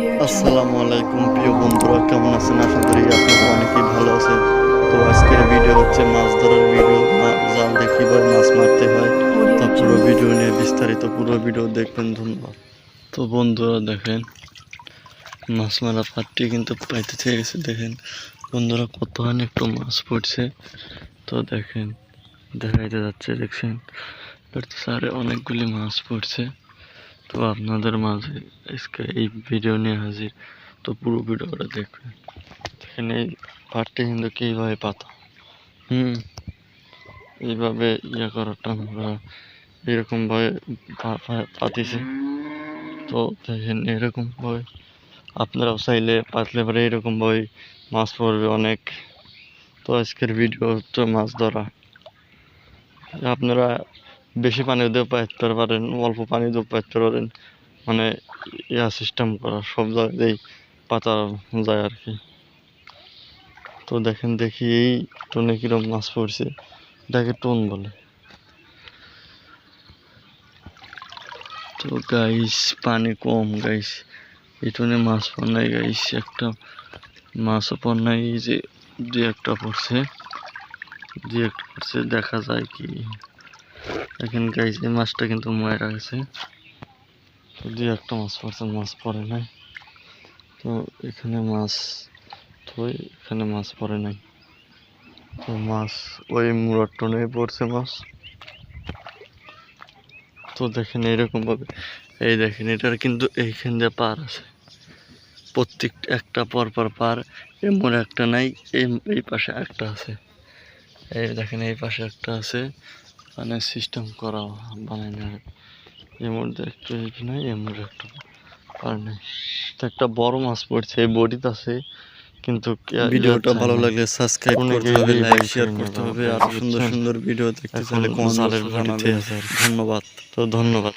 আসসালামু আলাইকুম, প্রিয় বন্ধুরা, কেমন আছেন? আশা করি আপনারা অনেকেই ভালো আছেন। তো আজকের ভিডিও হচ্ছে মাছ ধরার ভিডিও জাল দিয়ে কীভাবে মাছ মারতে হয়। তো পুরো ভিডিও নিয়ে বিস্তারিত পুরো ভিডিও দেখবেন, ধন্যবাদ। তো বন্ধুরা, দেখেন, মাছ মারা পাটটি কিন্তু পাইতে থেকে গেছে, দেখেন। বন্ধুরা কতখানি একটু মাছ পড়ছে। তো দেখেন, দেখাইতে যাচ্ছে, দেখছেন। সারে অনেকগুলি মাছ পড়ছে। তো আপনাদের মাঝে আজকে এই ভিডিও নিয়ে হাজির। তো পুরো ভিডিওটা দেখবেন। দেখেন এই পাটটি কিন্তু কীভাবে পাতা। হুম, এইভাবে ইয়ে করাটা আমরা এরকমভাবে পাতিছে। তো দেখেন এরকমভাবে আপনারাও চাইলে পাতলে পারে এরকমভাবে মাছ পড়বে অনেক। তো আজকের ভিডিও হচ্ছে মাছ ধরা। আপনারা বেশি পানি দিয়েও পাইতে পারেন, অল্প পানি দিয়েও পাইতে পারেন। মানে ইয়া সিস্টেম করা, সব জায়গাতেই পাতা যায় আর কি। তো দেখেন, দেখি এই টোনে কিরম মাছ পড়ছে। এটাকে টোন বলে। তো গাইস পানি কম গাইস এই টোনে মাছ পড় নাই গাইস একটা মাছও পড় নাই, এই যে দু একটা পড়ছে। দু একটা পড়ছে, দেখা যায় কি। দেখেন গাইস এই মাছটা কিন্তু ময়রা গেছে তো দু একটা মাছ পড়ছে, মাছ পড়ে নাই। তো এখানে মাছ তো এখানে মাছ পড়ে নাই। তো মাছ, ওই মুড়ার টনে পড়ছে মাছ। তো দেখেন এরকম ভাবে, এই দেখেন, এটার কিন্তু এইখান দিয়ে পার আছে। প্রত্যেক একটা পর পর পার এমন একটা নাই এই এই পাশে একটা আছে। এই দেখেন, এই পাশে একটা আছে। মানে সিস্টেম করা বানাই না এর মধ্যে একটা এর মধ্যে একটা আর নেই। তো একটা বড় মাছ পড়ছে এই বডিতে আছে কিন্তু ভিডিওটা ভালো লাগলে সাবস্ক্রাইব করতে হবে লাইক শেয়ার করতে হবে আর সুন্দর সুন্দর ভিডিও দেখতে চাইলে কমেন্ট জালের ধন্যবাদ। তো ধন্যবাদ।